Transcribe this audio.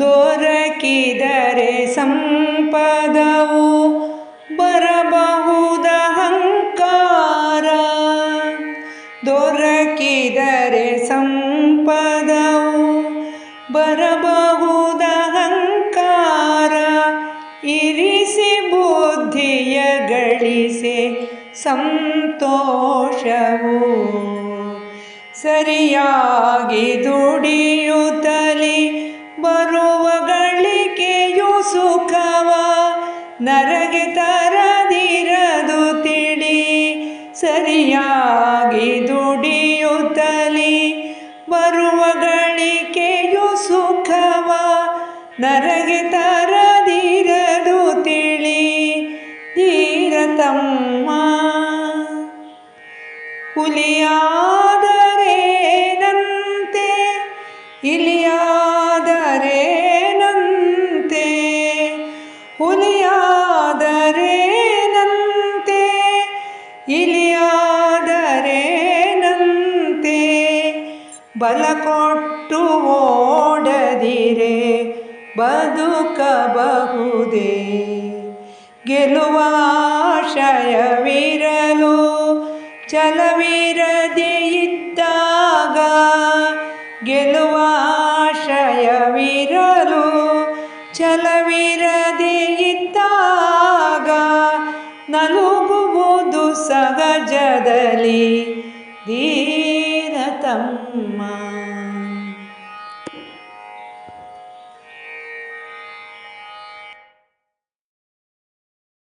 ದೊರಕಿದರೆ ಸಂಪದವು ಬರಬಹುದ ಅಹಂಕಾರ ದೊರಕಿದರೆ ಸಂಪದವು ಬರಬಹುದ ಅಹಂಕಾರ ಇರಿಸಿ ಬುದ್ಧಿಯ ಗಳಿಸಿ ಸಂತೋಷವು ಸರಿಯಾಗಿ ನರಗೆ ತರದಿರದು ತಿಳಿ ಸರಿಯಾಗಿ ದುಡಿಯುತ್ತಲಿ ಬರುವ ಗಳಿಕೆಯು ಸುಖವ ನರಗೆ ತರದಿರದು ತಿಳಿ ಧೀರತಮ್ಮ ಹುಲಿಯಾದರೇನಂತೆ ಇಲಿಯಾದರೇನಂತೆ ಹುಲಿಯಾದರೇನಂತೆ ಇಲಿಯಾದರೇನಂತೆ ಬಲ ಕೊಟ್ಟು ಓಡದಿರೆ ಬದುಕಬಹುದೇ? ಗೆಲುವಾಶಯವಿರಲು ಚಲವಿರದೆ ಇದ್ದಾಗ ಗೆಲುವಾಶಯವಿರಲು ವಿರಲು ಇದ್ದಾಗ ಬದಲಿ ದೀನತಮ್ಮ.